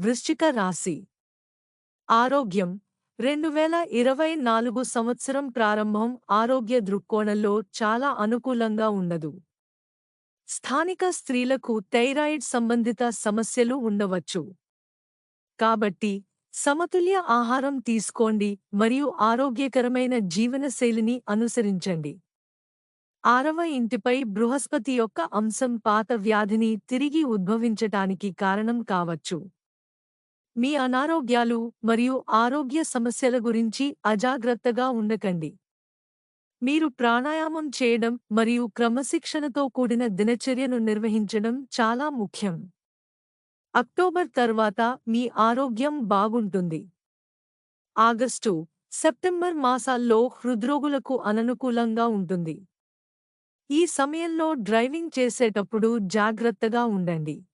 వృశ్చిక రాశి. ఆరోగ్యం. రెండు వేల ఇరవై నాలుగు సంవత్సరం ప్రారంభం ఆరోగ్య దృక్కోణంలో చాలా అనుకూలంగా ఉండదు. స్థానిక స్త్రీలకు థైరాయిడ్ సంబంధిత సమస్యలు ఉండవచ్చు. కాబట్టి సమతుల్య ఆహారం తీసుకోండి మరియు ఆరోగ్యకరమైన జీవనశైలిని అనుసరించండి. ఆరవ ఇంటిపై బృహస్పతి యొక్క అంశం పాత వ్యాధిని తిరిగి ఉద్భవించటానికి కారణం కావచ్చు. మీ అనారోగ్యాలు మరియు ఆరోగ్య సమస్యల గురించి అజాగ్రత్తగా ఉండకండి. మీరు ప్రాణాయామం చేయడం మరియు క్రమశిక్షణతో కూడిన దినచర్యను నిర్వహించడం చాలా ముఖ్యం. అక్టోబర్ తర్వాత మీ ఆరోగ్యం బాగుంటుంది. ఆగస్టు సెప్టెంబర్ మాసాల్లో హృద్రోగులకు అననుకూలంగా ఉంటుంది. ఈ సమయంలో డ్రైవింగ్ చేసేటప్పుడు జాగ్రత్తగా ఉండండి.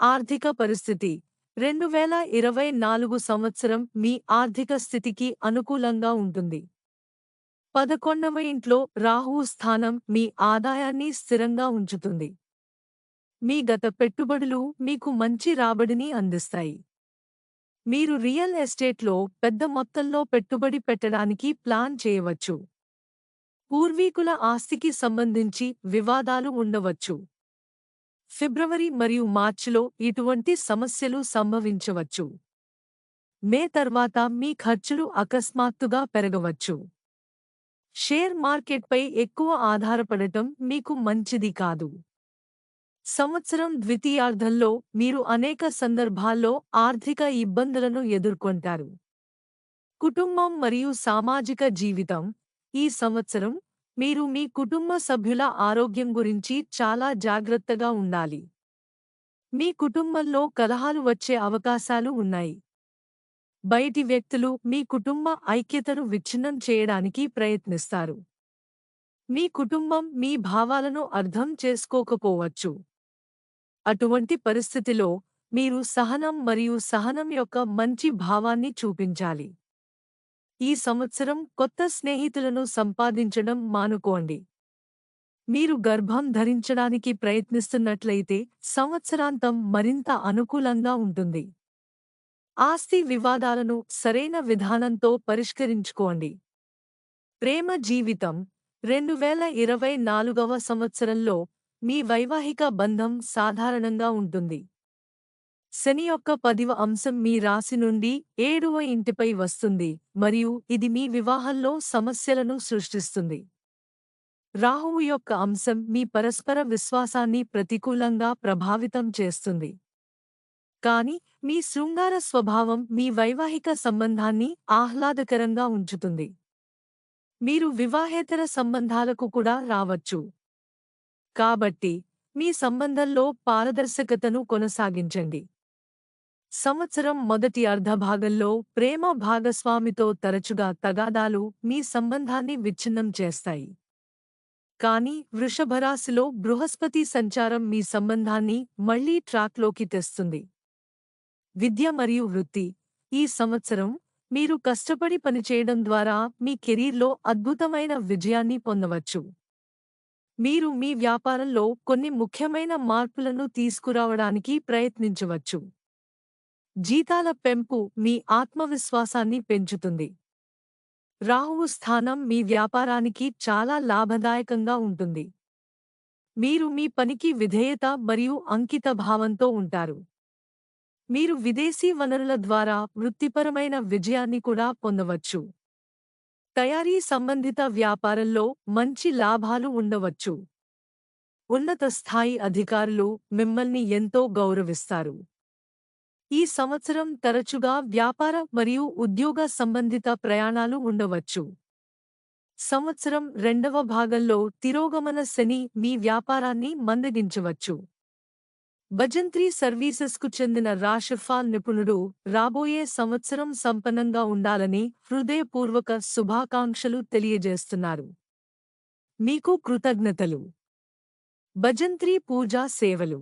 ఆర్థిక పరిస్థితి రెండు వేల ఇరవై నాలుగు సంవత్సరం మీ ఆర్థిక స్థితికి అనుకూలంగా ఉంటుంది. పదకొండవ ఇంట్లో రాహువు స్థానం మీ ఆదాయాన్ని స్థిరంగా ఉంచుతుంది. మీ గత పెట్టుబడులు మీకు మంచి రాబడిని అందిస్తాయి. మీరు రియల్ ఎస్టేట్లో పెద్ద మొత్తంలో పెట్టుబడి పెట్టడానికి ప్లాన్ చేయవచ్చు. పూర్వీకుల ఆస్తికి సంబంధించి వివాదాలు ఉండవచ్చు. ఫిబ్రవరి మరియు మార్చిలో ఇటువంటి సమస్యలు సంభవించవచ్చు. మే తర్వాత మీ ఖర్చులు అకస్మాత్తుగా పెరగవచ్చు. షేర్ మార్కెట్పై ఎక్కువ ఆధారపడటం మీకు మంచిది కాదు. సంవత్సరం ద్వితీయార్ధంలో మీరు అనేక సందర్భాల్లో ఆర్థిక ఇబ్బందులను ఎదుర్కొంటారు. కుటుంబం మరియు సామాజిక జీవితం ఈ సంవత్సరం మీరు మీ కుటుంబ సభ్యుల ఆరోగ్యం గురించి చాలా జాగ్రత్తగా ఉండాలి. మీ కుటుంబంలో కలహాలు వచ్చే అవకాశాలు ఉన్నాయి. బయటి వ్యక్తులు మీ కుటుంబ ఐక్యతను విచ్ఛిన్నం చేయడానికి ప్రయత్నిస్తారు. మీ కుటుంబం మీ భావాలను అర్థం చేసుకోకపోవచ్చు. అటువంటి పరిస్థితిలో మీరు సహనం మరియు సహనం యొక్క మంచి భావాన్ని చూపించాలి. ఈ సంవత్సరం కొత్త స్నేహితులను సంపాదించడం మానుకోండి. మీరు గర్భం ధరించడానికి ప్రయత్నిస్తున్నట్లయితే సంవత్సరాంతం మరింత అనుకూలంగా ఉంటుంది. ఆస్తి వివాదాలను సరైన విధానంతో పరిష్కరించుకోండి. ప్రేమ జీవితం రెండు వేల ఇరవై నాలుగవ సంవత్సరంలో మీ వైవాహిక బంధం సాధారణంగా ఉంటుంది. శని యొక్క పదివ అంశం మీ రాశి నుండి ఏడవ ఇంటిపై వస్తుంది మరియు ఇది మీ వివాహంలో సమస్యలను సృష్టిస్తుంది. రాహువు యొక్క అంశం మీ పరస్పర విశ్వాసాన్ని ప్రతికూలంగా ప్రభావితం చేస్తుంది. కాని మీ శృంగార స్వభావం మీ వైవాహిక సంబంధాన్ని ఆహ్లాదకరంగా ఉంచుతుంది. మీరు వివాహేతర సంబంధాలకు కూడా రావచ్చు. కాబట్టి మీ సంబంధంలో పారదర్శకతను కొనసాగించండి. సంవత్సరం మొదటి అర్ధభాగంలో ప్రేమ భాగస్వామితో తరచుగా తగాదాలు మీ సంబంధాన్ని విచ్ఛిన్నం చేస్తాయి. కానీ వృషభరాశిలో బృహస్పతి సంచారం మీ సంబంధాన్ని మళ్ళీ ట్రాక్లోకి తెస్తుంది. విద్య మరియు వృత్తి. ఈ సంవత్సరం మీరు కష్టపడి పనిచేయడం ద్వారా మీ కెరీర్లో అద్భుతమైన విజయాన్ని పొందవచ్చు. మీరు మీ వ్యాపారంలో కొన్ని ముఖ్యమైన మార్పులను తీసుకురావడానికి ప్రయత్నించవచ్చు. జీతాల పెంపు మీ ఆత్మవిశ్వాసాన్ని పెంచుతుంది. రాహువు స్థానం మీ వ్యాపారానికి చాలా లాభదాయకంగా ఉంటుంది. మీరు మీ పనికి విధేయత మరియు అంకిత భావంతో ఉంటారు. మీరు విదేశీ వనరుల ద్వారా వృత్తిపరమైన విజయాన్ని కూడా పొందవచ్చు. తయారీ సంబంధిత వ్యాపారంలో మంచి లాభాలు ఉండవచ్చు. ఉన్నత స్థాయి అధికారులు మిమ్మల్ని ఎంతో గౌరవిస్తారు. ఈ సంవత్సరం తరచుగా వ్యాపార మరియు ఉద్యోగ సంబంధిత ప్రయాణాలు ఉండవచ్చు. సంవత్సరం రెండవ భాగంలో తిరోగమన శని మీ వ్యాపారాన్ని మందగించవచ్చు. భజంత్రి సర్వీసెస్కు చెందిన రాషిఫాల్ నిపుణుడు రాబోయే సంవత్సరం సంపన్నంగా ఉండాలని హృదయపూర్వక శుభాకాంక్షలు తెలియజేస్తున్నారు. మీకు కృతజ్ఞతలు. భజంత్రి పూజా సేవలు.